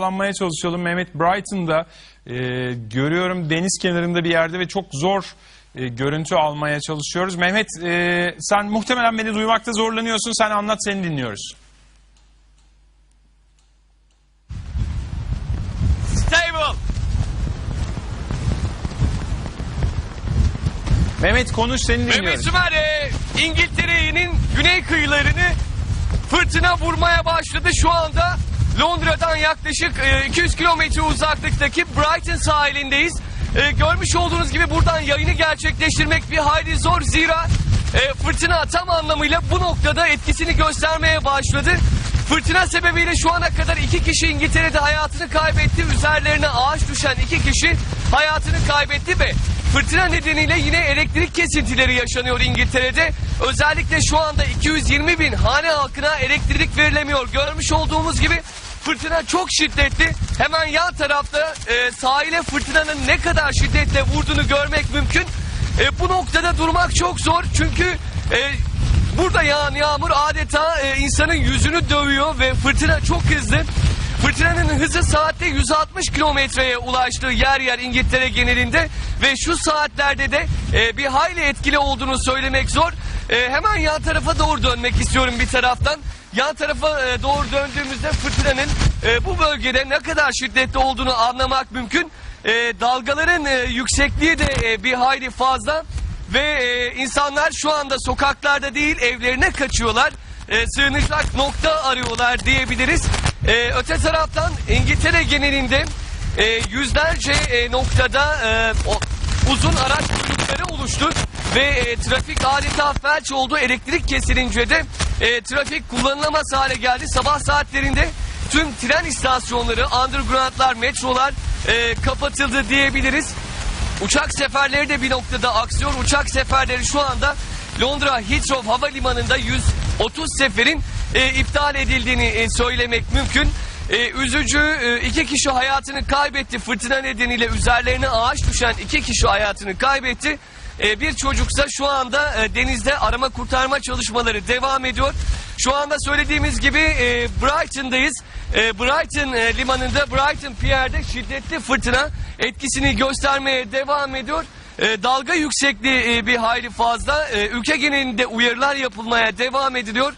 Bağlanmaya çalışıyordum. Mehmet Brighton'da e, görüyorum deniz kenarında bir yerde ve çok zor e, görüntü almaya çalışıyoruz. Mehmet e, sen muhtemelen beni duymakta zorlanıyorsun. Sen anlat seni dinliyoruz. Stable. Mehmet konuş seni Mehmet dinliyoruz. Sümer e, İngiltere'nin güney kıyılarını fırtına vurmaya başladı. Şu anda Londra'dan yaklaşık e, 200 kilometre uzaklıktaki Brighton sahilindeyiz. E, görmüş olduğunuz gibi buradan yayını gerçekleştirmek bir hayli zor. Zira e, fırtına tam anlamıyla bu noktada etkisini göstermeye başladı. Fırtına sebebiyle şu ana kadar iki kişi İngiltere'de hayatını kaybetti. Üzerlerine ağaç düşen iki kişi hayatını kaybetti ve fırtına nedeniyle yine elektrik kesintileri yaşanıyor İngiltere'de. Özellikle şu anda 220 bin hane halkına elektrik verilemiyor. Görmüş olduğumuz gibi fırtına çok şiddetli. Hemen yan tarafta e, sahile fırtınanın ne kadar şiddetle vurduğunu görmek mümkün. E, bu noktada durmak çok zor çünkü e, burada yağan yağmur adeta e, insanın yüzünü dövüyor ve fırtına çok hızlı. Fırtınanın hızı saatte 160 kilometreye ulaştığı yer yer İngiltere genelinde ve şu saatlerde de e, bir hayli etkili olduğunu söylemek zor. E, hemen yan tarafa doğru dönmek istiyorum bir taraftan. Yan tarafa e, doğru döndüğümüzde fırtınanın e, bu bölgede ne kadar şiddetli olduğunu anlamak mümkün. E, dalgaların yüksekliği de bir hayli fazla ve insanlar şu anda sokaklarda değil evlerine kaçıyorlar. E, sığınacak nokta arıyorlar diyebiliriz. Öte taraftan İngiltere genelinde yüzlerce noktada uzun araç kuyrukları oluştu ve e, trafik adeta felç oldu. Elektrik kesilince de e, trafik kullanılamaz hale geldi. Sabah saatlerinde tüm tren istasyonları, undergroundlar, metrolar e, kapatıldı diyebiliriz. Uçak seferleri de bir noktada aksiyon. Uçak seferleri şu anda Londra Heathrow Havalimanı'nda 130 seferin e, iptal edildiğini e, söylemek mümkün. E, üzücü e, iki kişi hayatını kaybetti. Fırtına nedeniyle üzerlerine ağaç düşen iki kişi hayatını kaybetti. E, bir çocuksa şu anda e, denizde arama kurtarma çalışmaları devam ediyor. Şu anda söylediğimiz gibi e, Brighton'dayız. E, Brighton limanında Brighton Pierre'de şiddetli fırtına etkisini göstermeye devam ediyor. E, dalga yüksekliği bir hayli fazla. Ülke genelinde uyarılar yapılmaya devam ediliyor.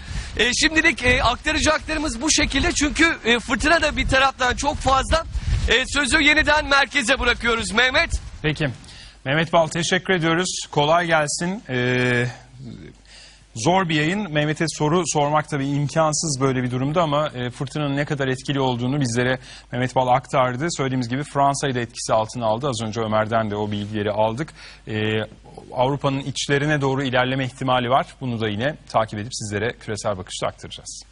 Şimdilik e, aktaracaklarımız bu şekilde çünkü fırtına da bir taraftan çok fazla. E, sözü yeniden merkeze bırakıyoruz Mehmet. Peki. Mehmet Bal teşekkür ediyoruz. Kolay gelsin. Ee, zor bir yayın. Mehmet'e soru sormak tabii imkansız böyle bir durumda ama e, fırtınanın ne kadar etkili olduğunu bizlere Mehmet Bal aktardı. Söylediğimiz gibi Fransa'yı da etkisi altına aldı. Az önce Ömer'den de o bilgileri aldık. Ee, Avrupa'nın içlerine doğru ilerleme ihtimali var. Bunu da yine takip edip sizlere küresel bakışta aktaracağız.